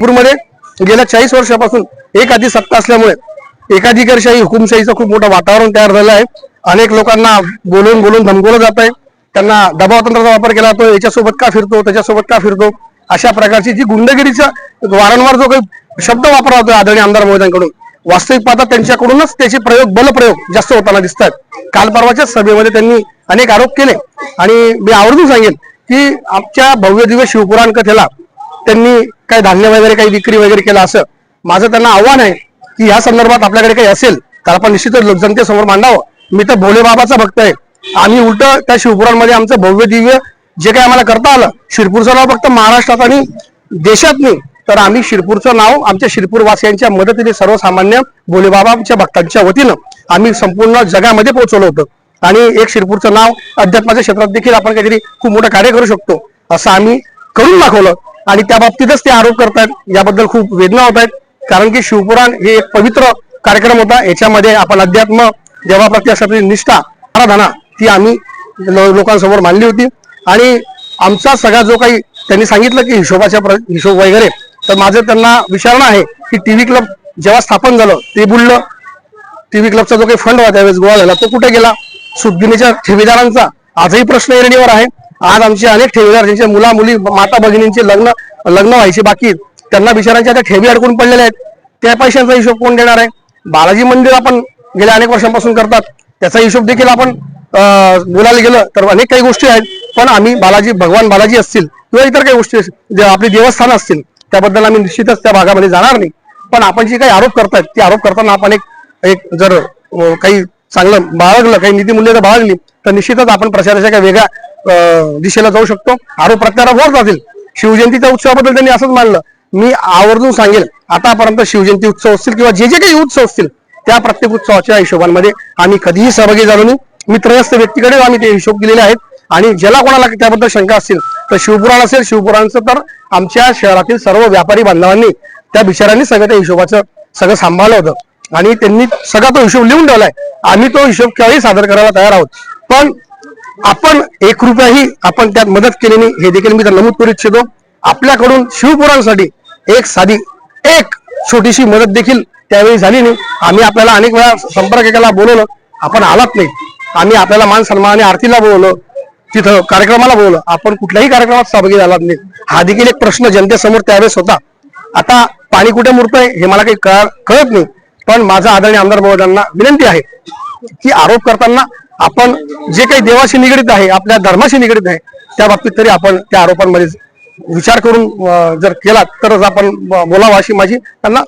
नागपूरमध्ये गेल्या चाळीस वर्षापासून एक आधी सत्ता असल्यामुळे एकाधिकारशाही हुकुमशाहीचं खूप मोठं वातावरण तयार झालं आहे. अनेक लोकांना बोलून बोलून धमकवलं जात आहे. त्यांना दबाव तंत्राचा वापर केला जातो याच्यासोबत का फिरतो? त्याच्यासोबत का फिरतो? अशा प्रकारची जी गुंडगिरीचा वारंवार जो काही शब्द वापरला होतो आदरणीय आमदार महोदयांकडून वास्तविक पाहता त्यांच्याकडूनच त्याचे प्रयोग बलप्रयोग जास्त होताना दिसतात काल परवाच्या सभेमध्ये त्यांनी अनेक आरोप केले. आणि मी आवर्जून सांगेन की आमच्या भव्य दिवस शिवपुराण कथेला त्यांनी काही धान्य वगैरे काही विक्री वगैरे केला असं माझं त्यांना आव्हान आहे की या संदर्भात आपल्याकडे काही असेल तर आपण निश्चितच लोक- जनतेसमोर मांडावं. मी तर भोलेबाबाचा भक्त आहे. आम्ही उलट त्या शिवपुरांमध्ये आमचं भव्य दिव्य जे काही आम्हाला करता आलं शिरपूरचं नाव फक्त महाराष्ट्रात आणि देशात नाही तर आम्ही शिरपूरचं नाव आमच्या शिरपूरवासियांच्या मदतीने सर्वसामान्य भोलेबाबाच्या भक्तांच्या वतीनं आम्ही संपूर्ण जगामध्ये पोहोचवलं होतं. आणि एक शिरपूरचं नाव अध्यात्माच्या क्षेत्रात देखील आपण काहीतरी खूप मोठं कार्य करू शकतो असं आम्ही करून दाखवलं. आणि त्या बाबतीतच ते आरोप करतायत. याबद्दल खूप वेदना होत आहेत कारण की शिवपुराण हे एक पवित्र कार्यक्रम होता. याच्यामध्ये आपण अध्यात्म देवाप्रती असणारी निष्ठा आराधना ती आम्ही लोकांसमोर मांडली होती. आणि आमचा सगळा जो काही त्यांनी सांगितलं की हिशोबाच्या प्र- हिशोब वगैरे तर माझं त्यांना विचारणं आहे की टीव्ही क्लब जेव्हा स्थापन झालं ते बुडलं टीव्ही क्लबचा जो काही फंड होता त्यावेळेस गोळा झाला तो कुठे गेला? सुद्दिनीच्या ठेवीदारांचा आजही प्रश्न ऐरणीवर आहे. आज आमचे अनेक ठेवीदार ज्यांचे मुला मुली माता भगिनींचे लग्न लग्न व्हायचे बाकी त्यांना बिचारांच्या त्या ठेवी अडकून पडलेल्या आहेत. त्या पैशांचा हिशोब कोण देणार आहे? बालाजी मंदिर आपण गेल्या अनेक वर्षांपासून करतात. त्याचा हिशोब देखील आपण बोलायला गेलं तर अनेक काही गोष्टी आहेत. पण आम्ही बालाजी भगवान बालाजी असतील किंवा इतर काही गोष्टी असतील, जे आपली देवस्थानं असतील त्याबद्दल आम्ही निश्चितच त्या भागामध्ये जाणार नाही. पण आपण जे काही आरोप करतायत ते आरोप करताना आपण एक एक जर काही चांगलं बाळगलं काही नीतिमूल्य जर बाळगली तर निश्चितच आपण प्रचाराच्या काही वेगळ्या दिशेला जाऊ शकतो. आरोप प्रत्यारोप होत जातील. शिवजयंतीच्या उत्सवाबद्दल त्यांनी असंच मानलं. मी आवर्जून सांगेल आतापर्यंत शिवजयंती उत्सव असतील किंवा जे जे काही उत्सव असतील त्या प्रत्येक उत्सवाच्या हिशोबांमध्ये आम्ही कधीही सहभागी झालो नाही. त्रयस्थ व्यक्तीकडे आम्ही ते हिशोब दिलेले आहेत. आणि ज्याला कोणाला त्याबद्दल शंका असतील तर शिवपुराण असेल शिवपुराणचं तर आमच्या शहरातील सर्व व्यापारी बांधवांनी त्या बिचारांनी सगळं त्या हिशोबाचं सगळं सांभाळलं होतं. आणि त्यांनी सगळा तो हिशोब लिहून ठेवलाय. आम्ही तो हिशोब केव्हाही सादर करायला तयार आहोत. पण आपण एक रुपयाही आपण त्यात मदत केली नाही. हे देखील मी तर नमूद करू इच्छितो. आपल्याकडून शिवपुरांसाठी एक साधी एक छोटीशी मदत देखील त्यावेळी झाली नाही. आम्ही आपल्याला अनेक वेळा संपर्क केला बोलवलं. आपण आलात नाही. आम्ही आपल्याला मान सन्मानाने आरतीला बोलवलं. तिथं कार्यक्रमाला बोलवलं. आपण कुठल्याही कार्यक्रमात सहभागी झालात नाही. हा देखील एक प्रश्न जनतेसमोर त्यावेळेस होता. आता पाणी कुठे मुरतंय हे मला काही कळ- कळत नाही. पण माझा आदरणीय आमदार महोदयांना विनंती आहे की आरोप करताना आपण जे काही देवाशी निगडीत आहे आपल्या धर्माशी निगडीत आहे त्या बाबतीत तरी आपण त्या आरोपांमध्ये विचार करून जर केला तरच आपण बोलावं अशी माझी त्यांना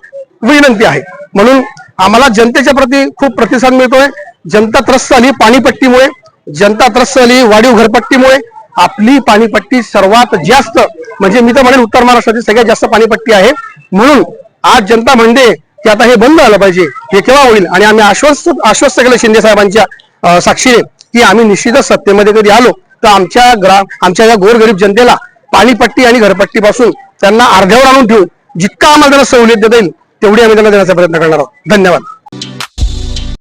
विनंती आहे. म्हणून आम्हाला जनतेच्या प्रती खूप प्रतिसाद मिळतोय. जनता त्रस्त आली पाणीपट्टीमुळे जनता त्रस्त आली वाढीव घरपट्टीमुळे. आपली पाणीपट्टी सर्वात जास्त म्हणजे मी तर म्हणेन उत्तर महाराष्ट्रातील सगळ्यात जास्त पाणीपट्टी आहे. म्हणून आज जनता म्हणते की आता हे बंद झालं पाहिजे हे केव्हा होईल? आणि आम्ही आश्वस्त आश्वस्त केलं शिंदे साहेबांच्या साक्षीने की आम्ही निश्चितच सत्तेमध्ये कधी आलो तर आमच्या ग्रा आमच्या या गोरगरीब जनतेला पाणीपट्टी आणि घरपट्टीपासून त्यांना अर्ध्यावर आणून ठेवून जितका आम्हाला त्यांना सवलत देता येईल तेवढी आम्ही त्यांना देण्याचा प्रयत्न करणार आहोत. धन्यवाद.